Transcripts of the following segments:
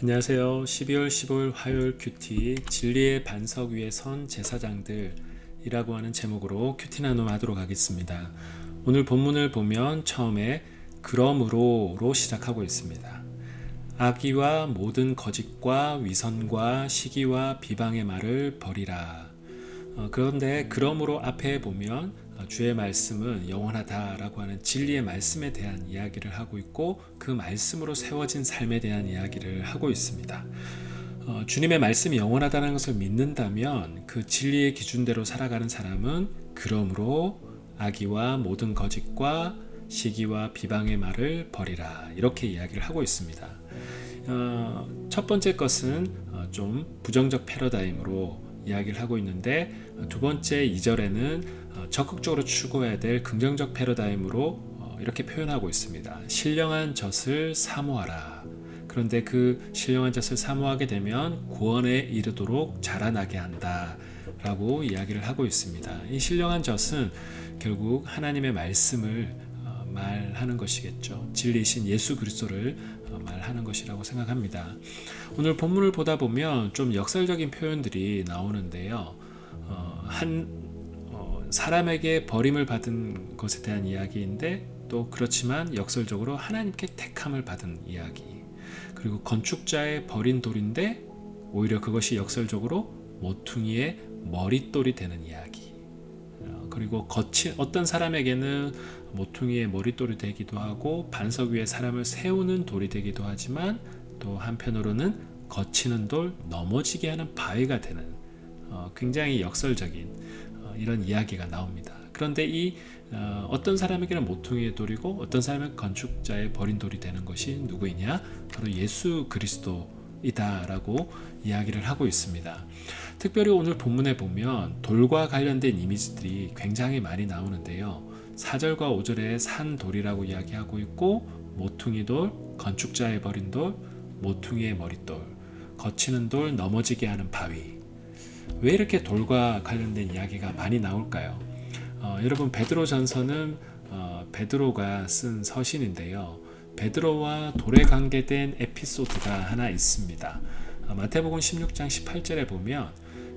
안녕하세요. 12월 15일 화요일 큐티 진리의 반석 위에 선 제사장들이라고 하는 제목으로 큐티 나눔 하도록 하겠습니다. 오늘 본문을 보면 처음에 그러므로로 시작하고 있습니다. 악의와 모든 거짓과 위선과 시기와 비방의 말을 버리라. 어, 그런데 그러므로 앞에 보면 어, 주의 말씀은 영원하다라고 하는 진리의 말씀에 대한 이야기를 하고 있고 그 말씀으로 세워진 삶에 대한 이야기를 하고 있습니다. 어, 주님의 말씀이 영원하다는 것을 믿는다면 그 진리의 기준대로 살아가는 사람은 그러므로 악의와 모든 거짓과 시기와 비방의 말을 버리라 이렇게 이야기를 하고 있습니다. 어, 첫 번째 것은 어, 좀 부정적 패러다임으로 이야기를 하고 있는데 어, 두 번째 2절에는 어, 적극적으로 추구해야 될 긍정적 패러다임으로 어, 이렇게 표현하고 있습니다. 신령한 젖을 사모하라. 그런데 그 신령한 젖을 사모하게 되면 구원에 이르도록 자라나게 한다. 라고 이야기를 하고 있습니다. 이 신령한 젖은 결국 하나님의 말씀을 말하는 것이겠죠. 진리신 예수 그리스도를 말하는 것이라고 생각합니다. 오늘 본문을 보다 보면 좀 역설적인 표현들이 나오는데요. 어, 한 어, 사람에게 버림을 받은 것에 대한 이야기인데 또 그렇지만 역설적으로 하나님께 택함을 받은 이야기. 그리고 건축자의 버린 돌인데 오히려 그것이 역설적으로 모퉁이의 머릿돌이 되는 이야기. 어, 그리고 거친 어떤 사람에게는 모퉁이의 머릿돌이 되기도 하고 반석 위에 사람을 세우는 돌이 되기도 하지만 또 한편으로는 거치는 돌 넘어지게 하는 바위가 되는 어, 굉장히 역설적인 어, 이런 이야기가 나옵니다. 그런데 이 어, 어떤 사람에게는 모퉁이의 돌이고 어떤 사람은 건축자의 버린 돌이 되는 것이 누구이냐? 바로 예수 그리스도 이다라고 이야기를 하고 있습니다. 특별히 오늘 본문에 보면 돌과 관련된 이미지들이 굉장히 많이 나오는데요. 4절과 5절에 산 돌이라고 이야기하고 있고 모퉁이 돌, 건축자의 버린 돌, 모퉁이의 머릿돌, 거치는 돌, 넘어지게 하는 바위. 왜 이렇게 돌과 관련된 이야기가 많이 나올까요? 어, 여러분 베드로 전서는 어, 베드로가 쓴 서신인데요. 베드로와 돌에 관계된 에피소드가 하나 있습니다. 어, 마태복음 16장 18절에 보면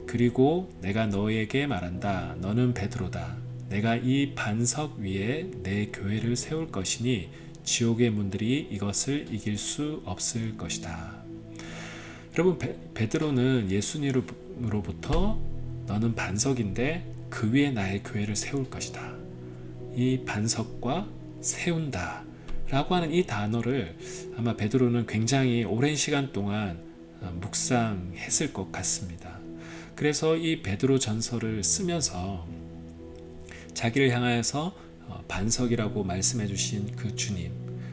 그리고 내가 너에게 말한다. 너는 베드로다. 내가 이 반석 위에 내 교회를 세울 것이니 지옥의 문들이 이것을 이길 수 없을 것이다. 여러분 베, 드로는 예수님으로부터 너는 반석인데 그 위에 나의 교회를 세울 것이다. 이 반석과 세운다 라고 하는 이 단어를 아마 베드로는 굉장히 오랜 시간 동안 어, 묵상했을 것 같습니다. 그래서 이 베드로 전서를 쓰면서 자기를 향하여서 어, 반석이라고 말씀해 주신 그 주님.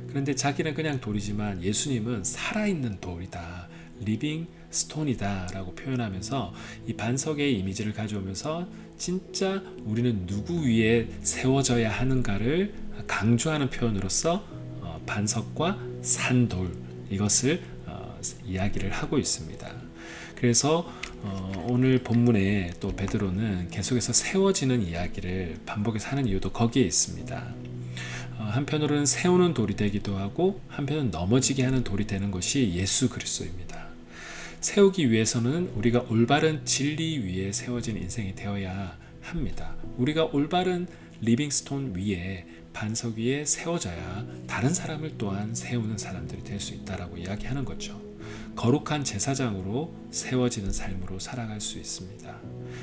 그런데 자기는 그냥 돌이지만 예수님은 살아있는 돌이다. 리빙 스톤이다. 라고 표현하면서 이 반석의 이미지를 가져오면서 진짜 우리는 누구 위에 세워져야 하는가를 강조하는 표현으로서 어, 반석과 산돌 이것을 어, 이야기를 하고 있습니다. 그래서 어, 오늘 본문에 또 베드로는 계속해서 세워지는 이야기를 반복해서 하는 이유도 거기에 있습니다. 어, 한편으로는 세우는 돌이 되기도 하고 한편은 넘어지게 하는 돌이 되는 것이 예수 그리스도입니다. 세우기 위해서는 우리가 올바른 진리 위에 세워진 인생이 되어야 합니다. 우리가 올바른 리빙스톤 위에 반석 위에 세워져야 다른 사람을 또한 세우는 사람들이 될 수 있다라고 이야기하는 거죠. 거룩한 제사장으로 세워지는 삶으로 살아갈 수 있습니다.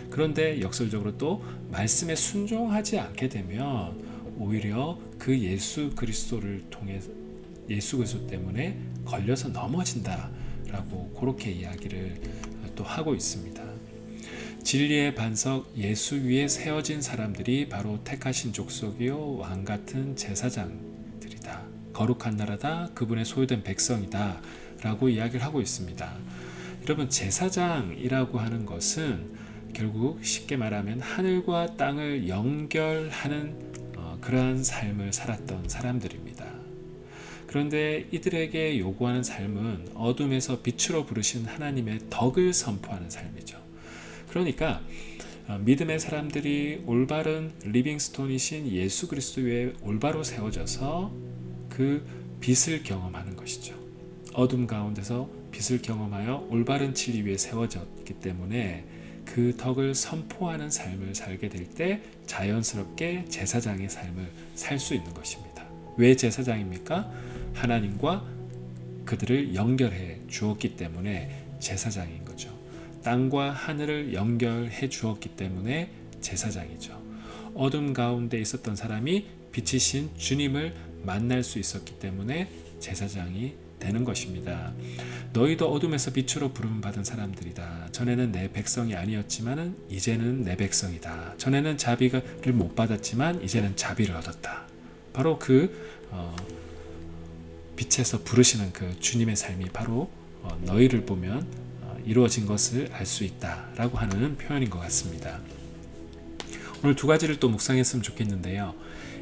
그런데 역설적으로 또 말씀에 순종하지 않게 되면 오히려 그 예수 그리스도를 통해 예수 그리스도 때문에 걸려서 넘어진다 라고 그렇게 이야기를 또 하고 있습니다. 진리의 반석 예수 위에 세워진 사람들이 바로 택하신 족속이요 왕 같은 제사장들이다. 거룩한 나라다. 그분의 소유된 백성이다. 라고 이야기를 하고 있습니다. 여러분, 제사장이라고 하는 것은 결국 쉽게 말하면 하늘과 땅을 연결하는 어, 그러한 삶을 살았던 사람들입니다. 그런데 이들에게 요구하는 삶은 어둠에서 빛으로 부르신 하나님의 덕을 선포하는 삶이죠. 그러니까 어, 믿음의 사람들이 올바른 리빙스톤이신 예수 그리스도 에 올바로 세워져서 그 빛을 경험하는 것이죠. 어둠 가운데서 빛을 경험하여 올바른 진리 위에 세워졌기 때문에 그 덕을 선포하는 삶을 살게 될 때 자연스럽게 제사장의 삶을 살 수 있는 것입니다. 왜 제사장입니까? 하나님과 그들을 연결해 주었기 때문에 제사장인 거죠. 땅과 하늘을 연결해 주었기 때문에 제사장이죠. 어둠 가운데 있었던 사람이 빛이신 주님을 만날 수 있었기 때문에 제사장이 되는 것입니다. 너희도 어둠에서 빛으로 부름 받은 사람들이다. 전에는 내 백성이 아니었지만은 이제는 내 백성이다. 전에는 자비를 못 받았지만 이제는 자비를 얻었다. 바로 그 어, 빛에서 부르시는 그 주님의 삶이 바로 어, 너희를 보면 어, 이루어진 것을 알 수 있다라고 하는 표현인 것 같습니다. 오늘 두 가지를 또 묵상했으면 좋겠는데요.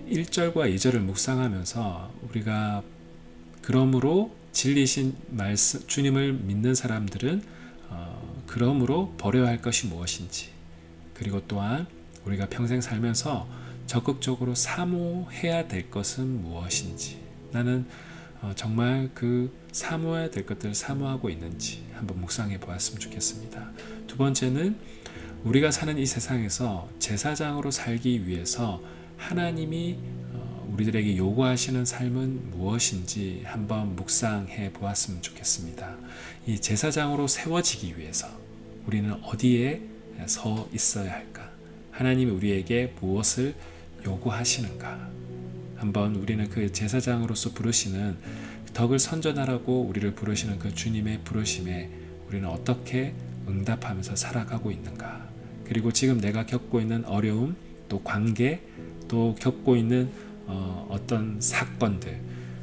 1절과 2절을 묵상하면서 우리가 그러므로 진리신 말씀 주님을 믿는 사람들은 어, 그러므로 버려야 할 것이 무엇인지 그리고 또한 우리가 평생 살면서 적극적으로 사모해야 될 것은 무엇인지 나는 어, 정말 그 사모해야 될 것들을 사모하고 있는지 한번 묵상해 보았으면 좋겠습니다. 두 번째는 우리가 사는 이 세상에서 제사장으로 살기 위해서 하나님이 어, 우리들에게 요구하시는 삶은 무엇인지 한번 묵상해 보았으면 좋겠습니다. 이 제사장으로 세워지기 위해서 우리는 어디에 서 있어야 할까? 하나님이 우리에게 무엇을 요구하시는가? 한번 우리는 그 제사장으로서 부르시는 덕을 선전하라고 우리를 부르시는 그 주님의 부르심에 우리는 어떻게 응답하면서 살아가고 있는가? 그리고 지금 내가 겪고 있는 어려움, 또 관계, 또 겪고 있는 어, 어떤 사건들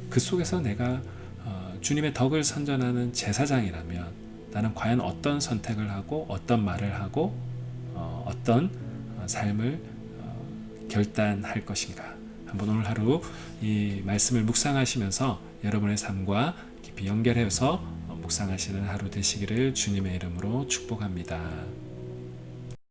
그 속에서 내가 어, 주님의 덕을 선전하는 제사장이라면 나는 과연 어떤 선택을 하고 어떤 말을 하고 어, 어떤 어, 삶을 어, 결단할 것인가 한번 오늘 하루 이 말씀을 묵상하시면서 여러분의 삶과 깊이 연결해서 묵상하시는 하루 되시기를 주님의 이름으로 축복합니다.